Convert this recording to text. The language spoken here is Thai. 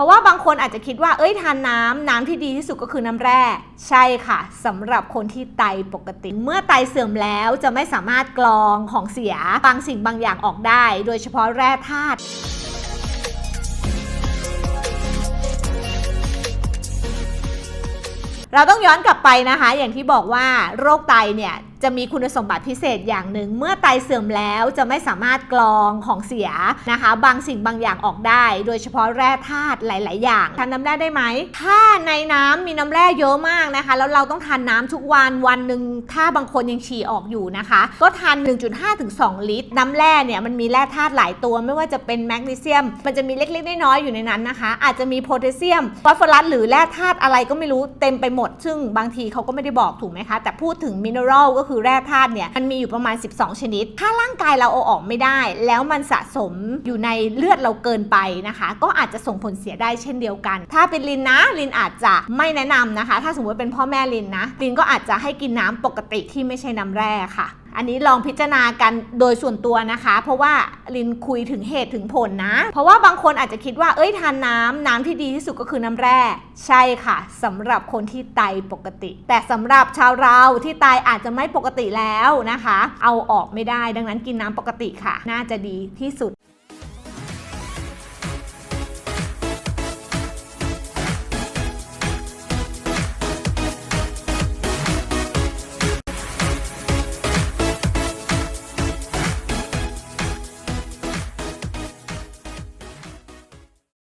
ราะว่าบางคนอาจจะคิดว่าเอ้ยทานน้ำน้ำที่ดีที่สุดก็คือน้ำแร่ ใช่ค่ะสำหรับคนที่ไตปกติ เมื่อไตเสื่อมแล้วจะไม่สามารถกรองของเสียบางสิ่งบางอย่างออกได้ โดยเฉพาะแร่ธาตุ เราต้องย้อนกลับไปนะคะ อย่างที่บอกว่าโรคไตเนี่ยจะมีคุณสมบัติพิเศษอย่างหนึ่ง เมื่อไตเสื่อมแล้วจะไม่สามารถกรองของเสียนะคะ บางสิ่งบางอย่างออกได้ โดยเฉพาะแร่ธาตุหลาย ๆ อย่างทานน้ำแร่ได้ไหม ถ้าในน้ำมีน้ำแร่เยอะมากนะคะ แล้วเราต้องทานน้ำทุกวันวันหนึ่งถ้าบางคนยังฉี่ออกอยู่นะคะ ก็ทาน 1.5 ถึง 2 ลิตร น้ำแร่เนี่ยมันมีแร่ธาตุหลายตัวไม่ว่าจะเป็นแมกนีเซียม มันจะมีเล็ก ๆ น้อยๆอยู่ในนั้นนะคะ อาจจะมีโพแทสเซียมฟอสฟอรัสหรือแร่ธาตุอะไรก็ไม่รู้เต็มไปหมดซึ่งบางทีเขาก็ไม่ได้บอกถูกไหมคะ แต่พูดถึงมินเนอรัลก็คือแร่ธาตุเนี่ย มันมีอยู่ประมาณ 12 ชนิด ถ้าร่างกายเราเอาออกไม่ได้ แล้วมันสะสมอยู่ในเลือดเราเกินไปนะคะ ก็อาจจะส่งผลเสียได้เช่นเดียวกัน ถ้าเป็นลินนะลินอาจจะไม่แนะนำนะคะ ถ้าสมมติเป็นพ่อแม่ลินนะลินก็อาจจะให้กินน้ำปกติที่ไม่ใช่น้ำแร่ค่ะ อันนี้ลองพิจารณากันโดยส่วนตัวนะคะ เพราะว่าลินคุยถึงเหตุถึงผลนะ เพราะว่าบางคนอาจจะคิดว่าเอ้ยทานน้ำน้ำที่ดีที่สุดก็คือน้ำแร่ใช่ค่ะสำหรับคนที่ไตปกติ แต่สำหรับชาวเราที่ไตอาจจะไม่ปกติแล้วนะคะ เอาออกไม่ได้ดังนั้นกินน้ำปกติค่ะ น่าจะดีที่สุด